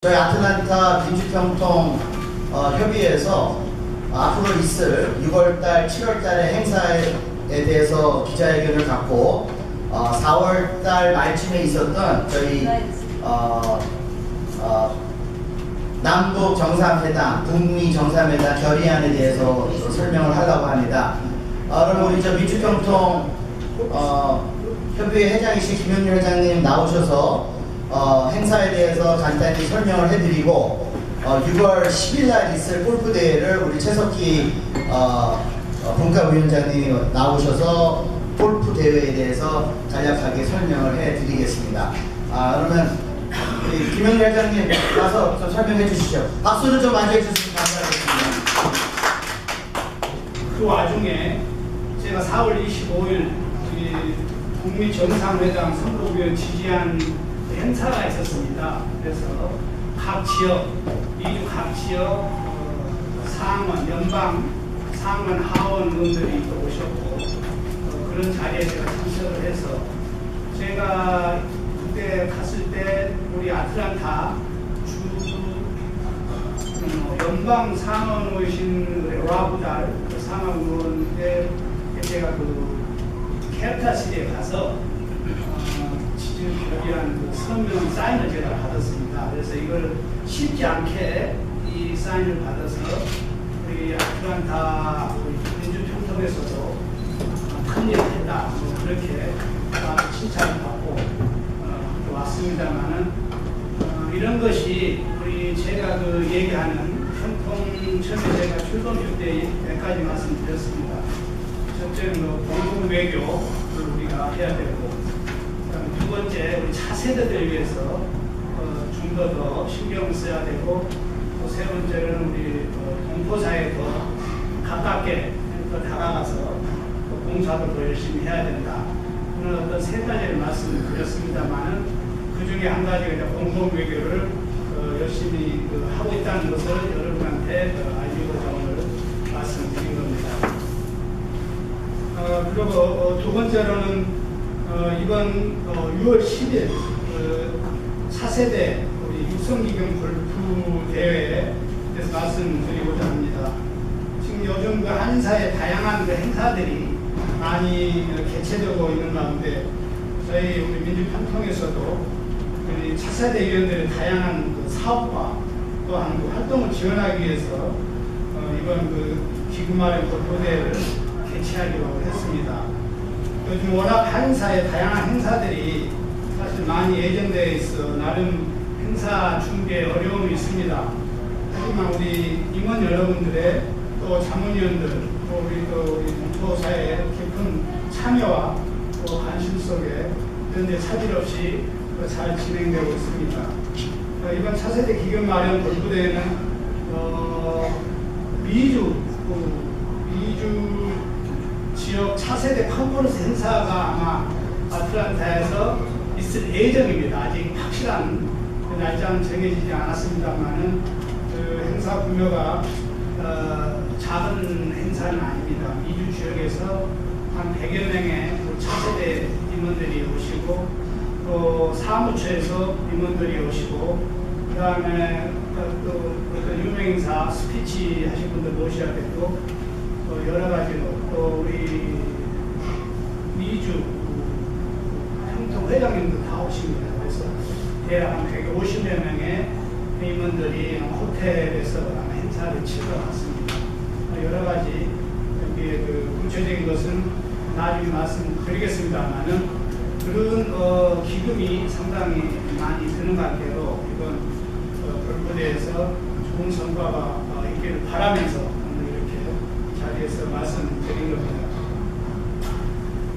저희 아틀란타 민주평통 어, 협의회에서 앞으로 있을 6월달, 7월달의 행사에 대해서 기자회견을 갖고 어, 4월달 말쯤에 있었던 저희 어, 어, 남북 정상회담, 북미 정상회담 결의안에 대해서 설명을 하려고 합니다. 어, 그럼 우리 저 민주평통 어, 협의회 회장이신 김영률 회장님 나오셔서 어, 행사에 대해서 간단히 설명을 해드리고 어, 6월 10일 날 있을 골프 대회를 우리 최석희 어, 어, 분과위원장님이 나오셔서 골프 대회에 대해서 간략하게 설명을 해드리겠습니다. 아, 그러면 김영률 회장님 나서 좀 설명해 주시죠. 박수를 좀 많이 해주시면 감사하겠습니다. 그 와중에 제가 4월 25일 이 북미 정상회담 선거위원 지지한 행사가 있었습니다. 그래서 각 지역, 미주 각 지역 어, 상원, 연방, 상원, 하원 의원들이 또 오셨고 어, 그런 자리에 제가 참석을 해서 제가 그때 갔을 때 우리 아틀란타 주 어, 연방 상원 오신 라부달 그 상원 의원인데 제가 그 캐르타시에 가서 어, 결의한 그 서명 사인을 제가 받았습니다. 그래서 이걸 쉽지 않게 이 사인을 받아서 우리 아틀란타 우리 민주평통에서도 어, 큰 일을 했다 뭐 그렇게 아, 칭찬을 받고 어, 왔습니다만은 어, 이런 것이 우리 제가 그 얘기하는 평통 처음에 제가 출범식 때몇 가지 말씀드렸습니다. 첫째는 뭐 공공 외교를 우리가 해야 되고, 번째 우리 차세대들 위해서 어, 좀더 더 신경을 써야 되고, 또 세 번째는 우리 어, 동포사에 더 가깝게 더 다가가서 또 봉사도 더 열심히 해야 된다. 그런 어떤 세 가지를 말씀을 드렸습니다만은 그 중에 한 가지가 이제 공공 외교를 어, 열심히 그 하고 있다는 것을 여러분한테 어, 알리고자 오늘 말씀드린 겁니다. 어, 그리고 어, 두 번째로는 어, 이번 어, 6월 10일 그 4세대 우리 육성기경 골프 대회에 대해서 말씀드리고자 합니다. 지금 요즘 그 한사의 다양한 그 행사들이 많이 개최되고 있는 가운데 저희 우리 민주평통에서도 우리 차세대 위원들의 다양한 그 사업과 또한 그 활동을 지원하기 위해서 어, 이번 그 기금마련 골프 대회를 개최하기로 했습니다. 요즘 워낙 한사의 다양한 행사들이 사실 많이 예정되어 있어 나름 행사 준비에 어려움이 있습니다. 하지만 우리 임원 여러분들의 또 자문위원들 또 우리 또 우리 동포사의 깊은 참여와 또 관심 속에 현재 차질 없이 잘 진행되고 있습니다. 어, 이번 차세대 기금 마련 골프대회는 어, 미주 그 미주 지역 차세대 컨퍼런스 행사가 아마 아틀란타에서 있을 예정입니다. 아직 확실한 그 날짜는 정해지지 않았습니다만은 그 행사 규모가 어, 작은 행사는 아닙니다. 미주 지역에서 한 100여 명의 그 차세대 임원들이 오시고 또 사무처에서 임원들이 오시고 그 다음에 또 어떤 유명인사 스피치 하신 분들 모셔야 되고 또 여러 가지로 또 우리 미주 평통 회장님도 다 오십니다. 그래서 대략 한 150여 명의 임원들이 호텔에서 행사를 치러 왔습니다. 여러 가지 그 구체적인 것은 나중에 말씀드리겠습니다만은 그런 어, 기금이 상당히 많이 드는 관계로 이번 어, 골프대에서 좋은 성과가 어, 있기를 바라면서 자리에서 말씀드린 겁니다.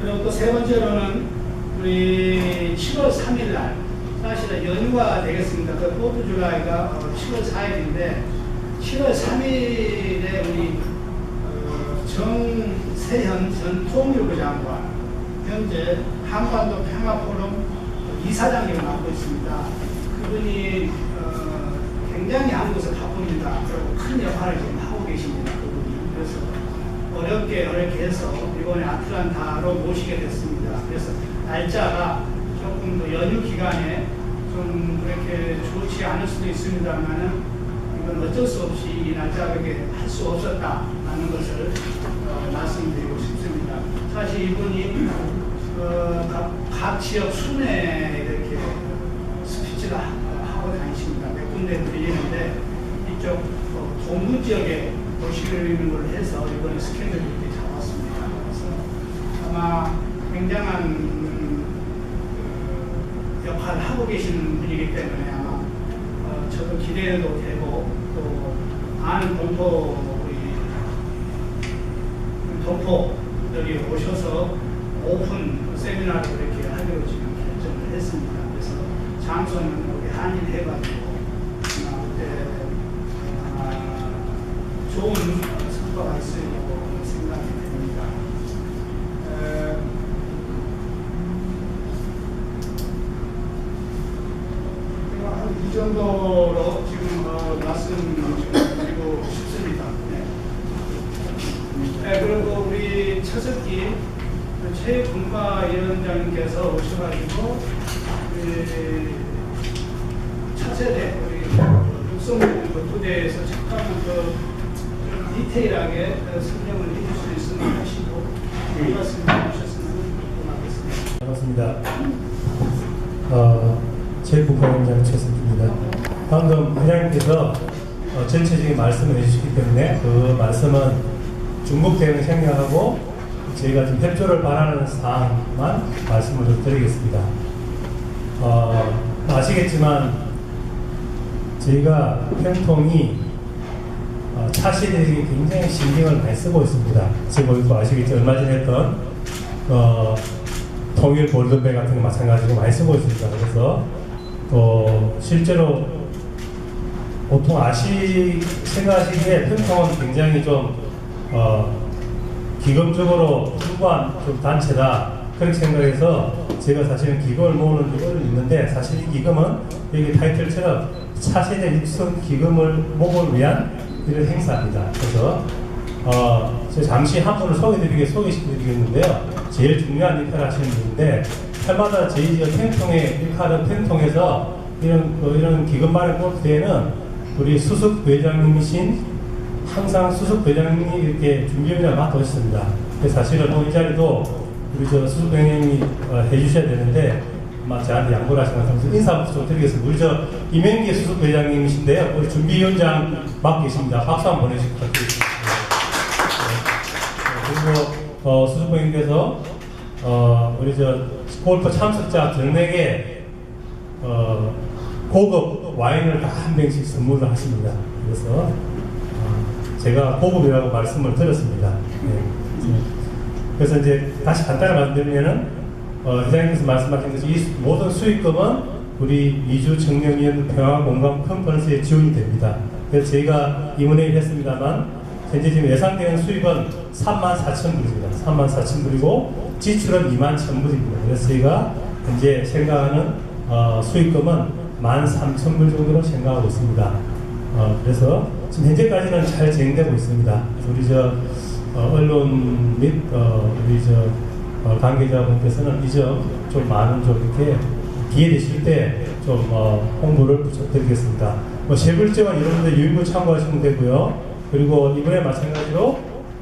그리고 또 세 번째로는 우리 7월 3일 날 사실은 연휴가 되겠습니다. 그 포트 줄라이가 7월 4일인데 7월 3일에 우리 어, 정세현 전 통일부 장관 현재 한반도 평화포럼 이사장님을 맡고 있습니다. 그분이 어, 굉장히 한국에서 바쁩니다. 그리고 큰 역할을 지금 하고 계십니다. 그분이 그래서 어렵게 어렵게 해서 이번에 아틀란타로 모시게 됐습니다. 그래서 날짜가 조금 더 연휴 기간에 좀좀 그렇게 좋지 않을 수도 있습니다만은 이건 어쩔 수 없이 이 날짜하게 할수 없었다라는 것을 어, 말씀드리고 싶습니다. 사실 이분이 어, 각, 각 지역 순회 이렇게 스피치를 하- 하고 다니십니다. 몇 군데 들리는데 이쪽 어, 동부 지역에 도시를 걸 해서 이번에 스케줄을 이렇게 잡았습니다. 그래서 아마 굉장한 음, 그 역할을 하고 계시는 분이기 때문에 아마 어, 저도 기대도 되고 또 많은 동포 우리 동포들이 오셔서 오픈 세미나를 이렇게 하기로 지금 결정을 했습니다. 그래서 장소는 우리 한인 해가 좋은 성과가 있을 거라고 생각이 됩니다. 에, 이 정도로 지금 어, 말씀드리고 싶습니다. 네. 네, 그리고 우리 차석기 최군과위원장님께서 오셔가지고 차세대 우리 육성부 부대에서 잠깐만 그 디테일하게 그 설명을 해줄 수 있으면 하시고 이 말씀 해주셨으면 고맙겠습니다. 반갑습니다. 어, 제국가원장 최승기입니다. 방금 회장님께서 어, 전체적인 말씀을 해주셨기 때문에 그 말씀은 중국 대응을 생략하고 저희가 좀 협조를 바라는 사항만 말씀을 좀 드리겠습니다. 어, 아시겠지만 저희가 평통이 어, 차시들이 굉장히 신경을 많이 쓰고 있습니다. 지금 아시겠죠? 얼마 전에 했던 어, 통일 볼든배 같은 거 마찬가지로 많이 쓰고 있습니다. 그래서 또 실제로 보통 아시 생각하시기에 평통은 굉장히 좀 어, 기금적으로 풍부한 좀 단체다 그렇게 생각해서 제가 사실은 기금을 모으는 이거는 있는데 사실 이 기금은 여기 타이틀처럼 차세대 육성 기금을 모으기 위한 이런 행사입니다. 그래서 어, 제가 잠시 한 분을 소개드리게 소개시켜드리겠는데요. 제일 중요한 역할을 하시는 분인데 해마다 지역 팽통에 역할은 팽통에서 이런 그 이런 기금만의 골프 대회는 우리 수석 회장님이신 항상 수석 회장님이 이렇게 준비위원장을 맡아오셨습니다. 사실은 오늘 이 자리도 우리 저 수석 회장님이 어, 해주셔야 되는데 아 마 저한테 양보를 같아서 인사 좀 드리겠습니다. 우리 저 이명기 수석 회장님이신데요. 우리 준비위원장 맡고 계십니다. 박수 한번 보내주시기 부탁드립니다. 네, 그리고 어, 수석부님께서 어, 우리 저 골프 참석자 전에게 어, 고급 와인을 다 한 병씩 선물을 하십니다. 그래서 어, 제가 고급이라고 말씀을 드렸습니다. 네. 그래서 이제 다시 간단히 말씀드리면은 어, 회장님께서 말씀하신 것이 이 모든 수익금은 우리 미주 청년위원 평화 공감 컨퍼런스에 지원이 됩니다. 그래서 저희가 임원회의를 했습니다만 현재 지금 예상되는 수입은 3만 4천 불입니다. 3만 4천 불이고 지출은 2만 1천 불입니다. 그래서 저희가 현재 생각하는 어, 수익금은 1만 3천 불 정도로 생각하고 있습니다. 어, 그래서 지금 현재까지는 잘 진행되고 있습니다. 우리 저 어, 언론 및 어, 우리 저 어, 관계자분께서는 이 점 좀 많은 좀 이렇게 기회 되실 때좀 어, 홍보를 부탁드리겠습니다. 뭐 세불제만 여러분들 유인부 참고하시면 되고요. 그리고 이번에 마찬가지로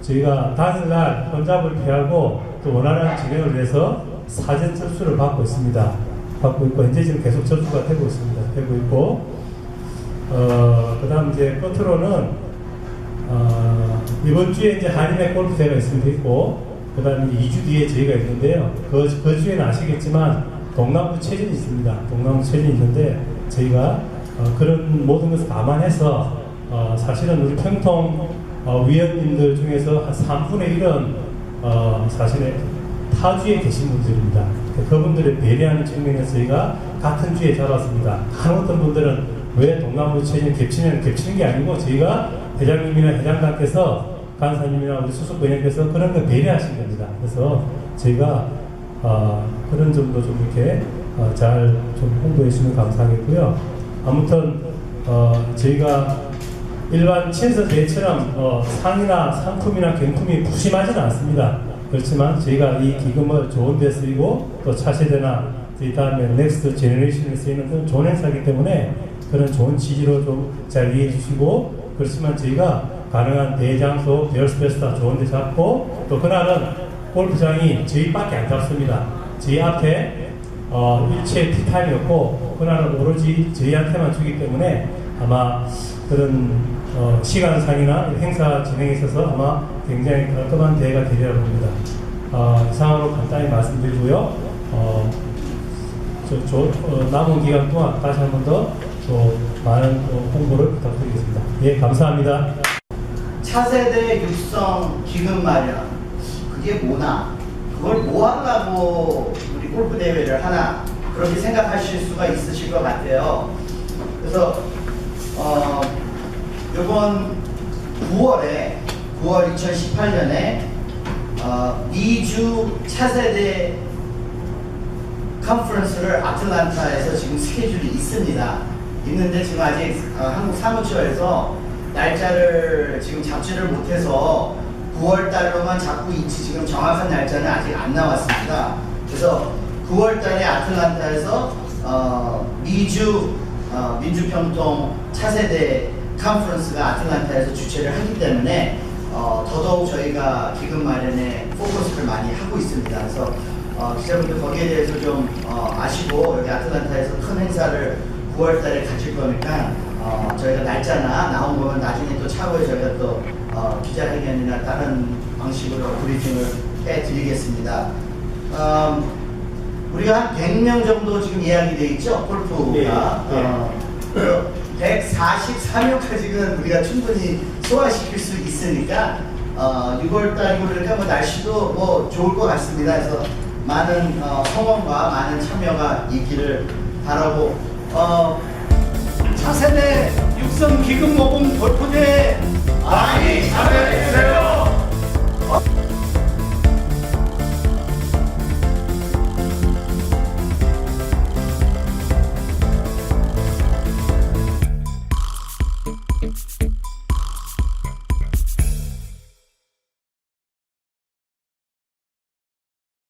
저희가 당일날 혼잡을 피하고 또 원활한 진행을 위해서 사전 접수를 받고 있습니다. 받고 있고 현재 지금 계속 접수가 되고 있습니다. 되고 있고 어, 그다음 이제 끝으로는 어, 이번 주에 이제 한인의 골프 대회가 있으면 있고 그 다음에 2주 뒤에 저희가 있는데요. 그, 그 주에는 아시겠지만 동남부 체전이 있습니다. 동남부 체전이 있는데 저희가 어, 그런 모든 것을 감안해서 어, 사실은 우리 평통 어, 위원님들 중에서 한 3분의 1은 어, 사실은 타주에 계신 분들입니다. 그분들을 배려하는 측면에서 저희가 같은 주에 잡았습니다. 한 어떤 분들은 왜 동남부 체전 겹치면 겹치는 게 아니고 저희가 회장님이나 회장단께서 간사님이나 우리 수석 부장님께서 그런 걸 배려하신 겁니다. 그래서 저희가 어, 그런 점도 좀 이렇게 어, 잘좀 홍보해 주시면 감사하겠고요. 아무튼 어, 저희가 일반 친서 대회처럼 어, 상이나 상품이나 경품이 부심하지는 않습니다. 그렇지만 저희가 이 기금을 좋은 데 쓰이고 또 차세대나 이 다음에 넥스트 제너레이션을 쓰이는 그런 좋은 행사이기 때문에 그런 좋은 취지로 좀 잘 이해해 주시고 그렇지만 저희가 가능한 대장소, 베어스페이스 다 좋은 데 잡고 또 그날은 골프장이 저희 밖에 안 잡습니다. 저희 앞에 어, 일체 티타임이었고 그날은 오로지 저희한테만 주기 때문에 아마 그런 어, 시간상이나 행사 진행에 있어서 아마 굉장히 깔끔한 대회가 되리라고 봅니다. 어, 이상으로 간단히 말씀드리고요. 어, 저, 저, 어, 남은 기간 동안 다시 한 번더또 많은 또 홍보를 부탁드리겠습니다. 예, 감사합니다. 차세대 육성 기금 마련 그게 뭐나 그걸 뭐 하려고 우리 골프 대회를 하나 그렇게 생각하실 수가 있으실 것 같아요. 그래서 어 이번 9월에 9월 2018년에 어, 미주 차세대 컨퍼런스를 아틀란타에서 지금 스케줄이 있습니다. 있는데 지금 아직 어, 한국 사무처에서 날짜를 지금 잡지를 못해서 9월 달로만 잡고 있지 지금 정확한 날짜는 아직 안 나왔습니다. 그래서 9월 달에 아틀란타에서 어, 미주 어, 민주평통 차세대 컨퍼런스가 아틀란타에서 주최를 하기 때문에 어, 더더욱 저희가 기금 마련에 포커스를 많이 하고 있습니다. 그래서 어, 기자분들 거기에 대해서 좀 어, 아시고 여기 아틀란타에서 큰 행사를 9월 달에 가질 거니까 어, 저희가 날짜나 나온 거면 나중에 또 차후에 저희가 또 어, 기자회견이나 다른 방식으로 브리핑을 해드리겠습니다. 음, 우리가 한 100명 정도 지금 예약이 돼 있죠? 골프가. 예, 예. 어, 144명까지는 우리가 충분히 소화시킬 수 있으니까 어, 6월 달이고 그러니까 뭐 날씨도 뭐 좋을 것 같습니다. 그래서 많은 어, 성원과 많은 참여가 있기를 바라고 어, 차세대 육성